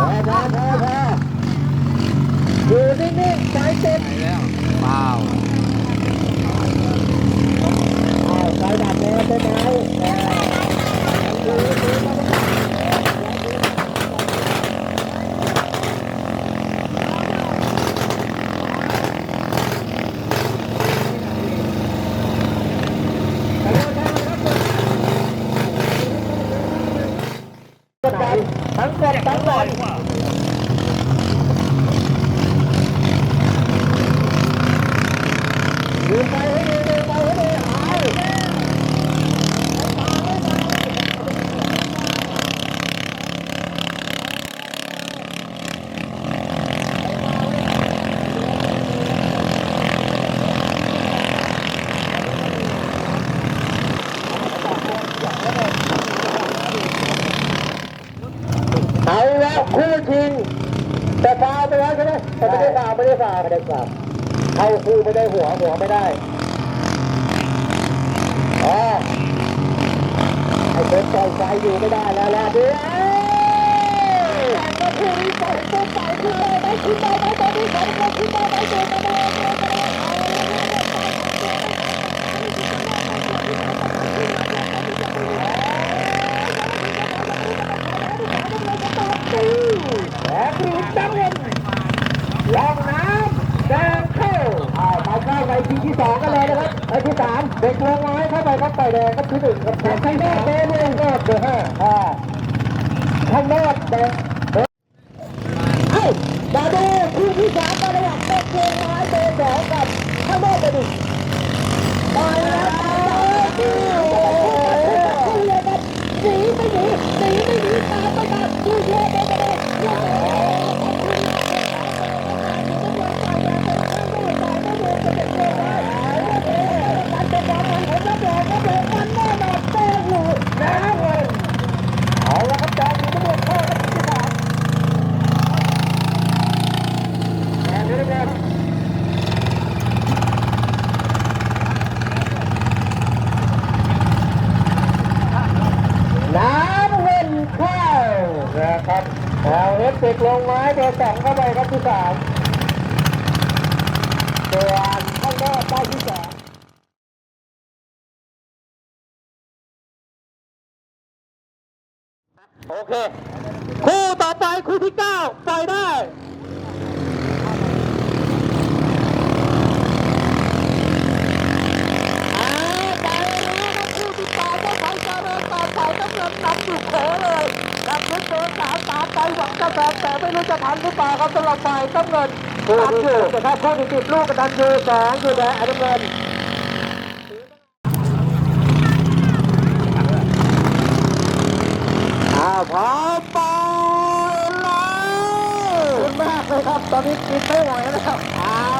พ้แพ้แพ้แพ้อยู่นิ่งๆใจเต็มไปแล้วว้าวอ้าวใจดับแล้วใช่ไหมเออ กดดันทั้งกดทั้งบอลดูไปให้ดีดูไปให้ดีหายเอาแล้วคู่ชิง แต่ฟาวไปแล้วใช่ไหมแต่ไม่ได้ฟาวไม่ได้ฟาวไม่ได้ฟาวเข้าคู่ไม่ได้หัวหัวไม่ได้อ๋อไอ้เป็นต่อยไฟอยู่ไม่ได้แล้วแล้วดูเอ้ยก็คู่นี้ต่อยก็ต่อยขึ้นเลยได้ขึ้นได้ได้ตอนนี้สองคนขึ้นได้ได้เจอกันเลยแอบรีบตั้งเงินลองน้ำแดงเข้าอ่าไปเข้าไป ทีที่สองกันเลยนะครับไปที่สามเด็กลงน้อยเข้าไปครับไปแดงครับที่หนึ่งครับแดงข้างนอกเบอร์หนึ่งก็เบอร์ห้าอ่าข้างนอกแดงเบอร์เอ้ามาดูคู่ที่สามมาระหว่างเด็กลงน้อยเบอร์สองกับข้างนอกเบอร์หนึ่งไปแล้วไปแล้วหนีไม่หนีหนีไม่หนีตามไปตามดูเยอะเลยเลย เอาละครับจอมอยู่ทั้งหมดข้อครับที่สามแอนดูนะครับน้ำเงินเข้านะครับ เอาเอฟเฟกต์ลงไม้เบอร์สองเข้าไปครับที่สามส่วนข้างนอกได้ที่สองโอเค คู่ต่อไปคู่ที่เก้าปล่อยได้อ่าไปแล้วครับคู่ที่แปดก็ไทยเจริญต่อไปน้ำเงินนำอยู่เขเลย กับชุดเบอร์สามตามไปหวังจะแซงแต่ไม่รู้จะทันหรือเปล่าครับสำหรับฝ่ายน้ำเงินตามอยู่นะครับคู่ที่ติดลูกกระดันยูสองอยู่แดงน้ำเงินอ้าวพร้อมไปเลยขอบคุณมากเลยครับ ตอนนี้กินไม่ไหวแล้วครับเอาล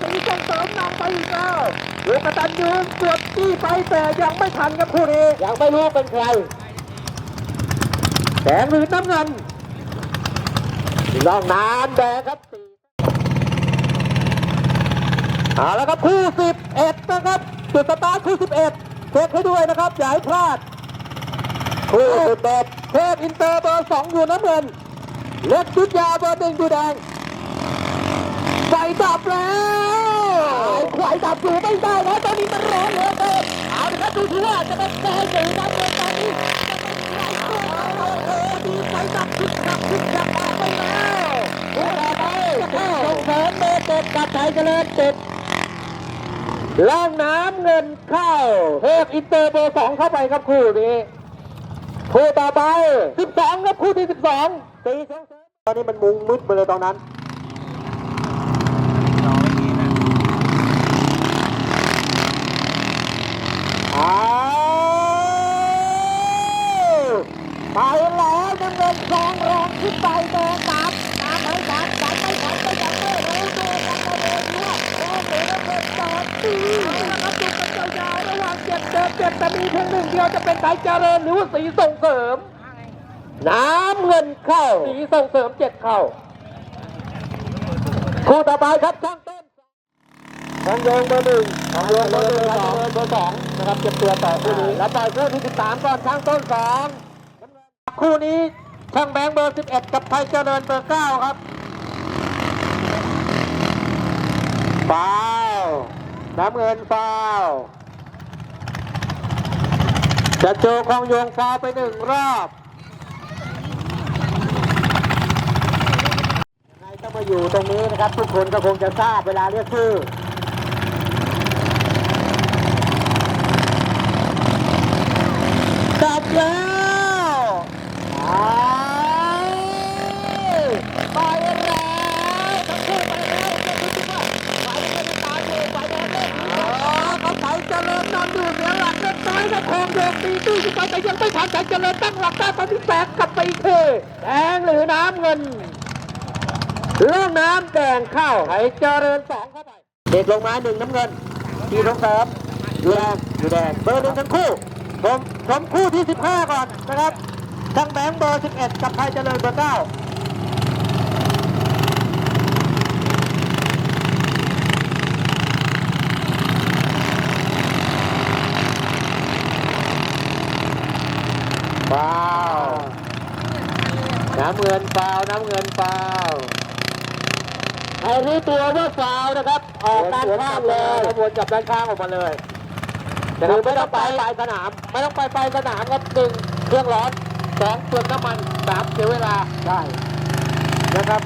สีส่งเสริมนำไปอีกแล้วลูกกระตันยืนเกือบจี้ไปแต่ยังไม่ทันครับคู่นี้ยังไม่รู้เป็นใครแดงหรือน้ำเงินน้องนานแดงครับสีเอาละครับคู่11นะครับจุดสตาร์ทคู่11เช็คให้ด้วยนะครับอย่าให้พลาดคู่11เทพอินเตอร์เบอร์2อยู่น้ำเงินเล็กชุดยาวเบอร์หนึ่งอยู่แดงไฟดับแล้ว ไฟดับอยู่ไม่ได้แล้วตอนนี้มันร้อนเหลือเกินเอาละครับดูสิว่าจะเป็นแดงหรือน้ำเงินตอนนี้จะเป็นใครตัวเอาเออดีไฟดับชุดดับชุดดับออกไปแล้วคู่ต่อไปส่งเสริมเบอร์เจ็ดกับไทยเจริญเจ็ดล่างน้ำเงินเข้าเทพอินเตอร์เบอร์สองเข้าไปครับคู่นี้คู่ต่อไปสิบสองครับคู่ที่สิบสองตีสองตอนนี้มันมุงมืดไปเลยตอนนั้น เราไม่มีนะ อ้าว ไปแล้วน้ำเงินซองรองขึ้นไปแดงสามตามไปสามสามไม่ทันก็ยังไม่รู้ดูกันมาเลยว่าแดงหรือน้ำเงินจอดตีนะครับจุดกันยาวๆระหว่างเจ็ดเดิมเจ็ดแต่มีเพียงหนึ่งเดียวจะเป็นสายเจริญหรือว่าสีส่งเสริม น้ำเงินเข้าสีส่งเสริมเจ็ดเข้าคู่ต่อไปครับช่างต้ นของโยงเบอร์หนึ่งของโยงเบอร์หนึ่งสองเบอร์สองนะครับเก็บตัวต่อคู่นี้แล้วต่อยคู่ที่สิบสามก่อนช่างต้นสองคู่นี้ช่างแบงค์เบอร์สิบเอ็ดกับไทยเจริญเบอร์เก้าครับฟาวล์น้ำเงินฟาวล์จะโจของโยงฟาวล์ไปหนึ่งรอบยังไงต้องมาอยู่ตรงนี้นะครับ ทุกคนก็คงจะทราบเวลาเรียกชื่อ จับแล้วอ้าวไปแล้วทั้งคู่ไปแล้วจะรู้สึกว่าฝ่ายแดงตามอยู่ฝ่ายแดงเล่นอ๋อเขาไปเจริญนอนอยู่เสียหลักเล็กน้อยนะทองโยกตีตู้ขึ้นไปแต่ยัง ไม่ทันแต่เจริญตั้งหลักได้ตอนที่แปดกลับไปอีกทีแดงหรือน้ำเงินเรื่องน้ำแดงเข้าให้เจริญสองเข้าไป เด็กลงมาหนึ่งน้ำเงินทีลงเสริมอยู่แดงอยู่แดงเบอร์หนึ่งทั้งคู่ผมผมคู่ที่สิบห้าก่อนนะครับทั้งแบงค์เบอร์สิบเอ็ดกับไทยเจริญเบอร์เก้าฟาวล์ น้ำเงินฟาวล์น้ำเงินฟาวล์ให้รู้ตัวว่าฟาวล์นะครับ ออกด้านข้างเลยวนจับด้านข้างออกมาเลยคือไม่ต้องไปปลายสนาม ไม่ต้องไปปลายสนามครับหนึ่งเครื่องร้อนสองเปลืองน้ำมันสามเสียเวลาใช่นะครับ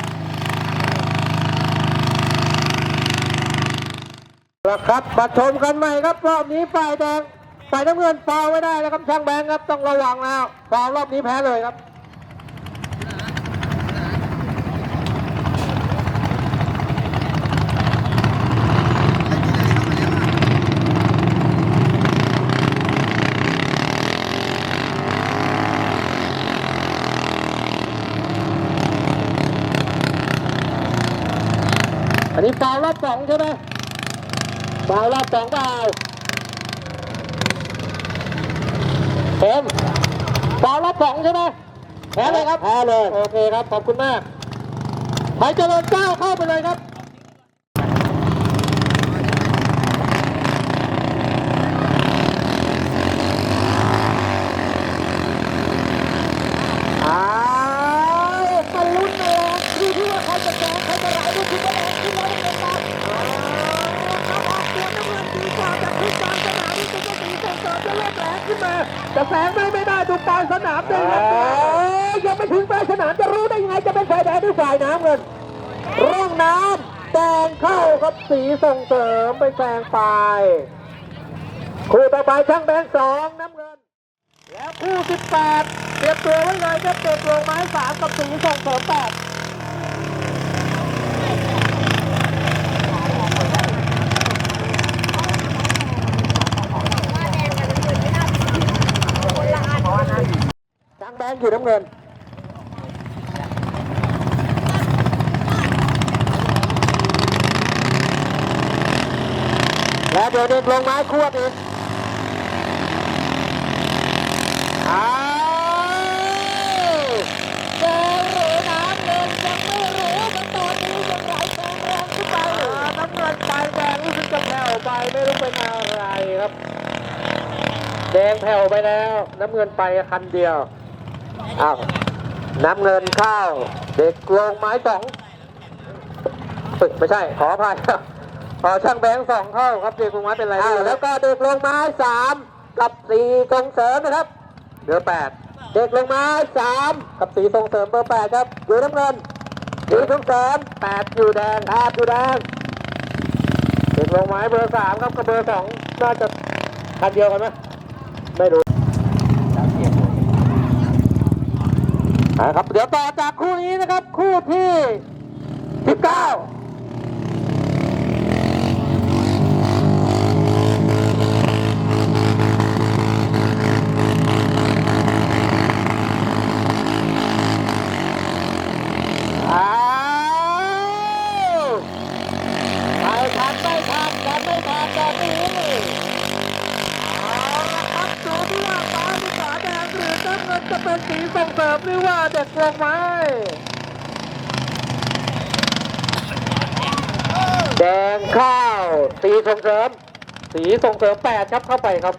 แล้วครับมาชมกันใหม่ครับรอบนี้ฝ่ายแดงฝ่ายน้ำเงินฟาวล์ไม่ได้นะครับช่างแบงค์ครับต้องระวังแล้วฟาวล์รอบนี้แพ้เลยครับ อันนี้ฟาวล์รอบสองใช่ไหมฟาวล์รอบสองเปล่าเต็มฟาวล์รอบสองใช่ไหมแพ้เลยครับแพ้เลย โอเคครับ ขอบคุณมากไทยเจริญเก้าเข้าไปเลยครับ มาแต่แสงไม่ไม่มาดูกลางสนามเลยครับยังไม่ถึงปลายสนามจะรู้ได้ยังไงจะเป็นฝ่ายแดงหรือฝ่ายน้ำเงินร่องน้ำแดงเข้าครับสีส่งเสริมไปแซงไปคู่ต่อไปช่างแบงสองน้ำเงิน แล้วคู่ 18 เตรียมตัวไว้เลยครับเด็กลงไม้สามกับสีส่งเสริม8 อยู่น้ำเงินแล้วเดี๋ยวเด็กลงไม้ควบอีกอ้าวแดงหรือน้ำเงินยังไม่รู้มันตอนนี้ยังไหลแซงแรงขึ้นไปน้ำเงินไปแดงรู้สึกจะแผ่วไปไม่รู้เป็นอะไรครับ แดงแผ่วไปแล้ว น้ำเงินไปคันเดียว อ้าวน้ำเงินเข้า เด็กลงไม้สองเอ้ยไม่ใช่ ขออภัยครับขอช่างแบงค์สองเข้าครับเด็กลงไม้เป็นไรไม่รู้แล้วก็เด็กลงไม้สามกับสี่ส่งเสริมนะครับเบอร์แปดเด็กลงมาสามกับสีส่งเสริมเบอร์แปดครับ อยู่น้ำเงินสีส่งเสริมแปดอยู่แดงแปดอยู่แดงเด็กลงไม้เบอร์สามครับกับเบอร์สองน่าจะคันเดียวกันไหมไม่รู้ นะครับ เดี๋ยวต่อจากคู่นี้นะครับ คู่ที่สิบเก้า อ้าวไม่ทันไม่ทันกันไม่ทันแบบนี้เอาละครับดูที่ว่าฟ้าหรือฝาแดงหรือน้ำเงิน จะเป็นสีส่งเสริมหรือว่าเด็กลงไม้แดงข้าว สีส่งเสริม สีส่งเสริมแปดครับเข้าไปครับ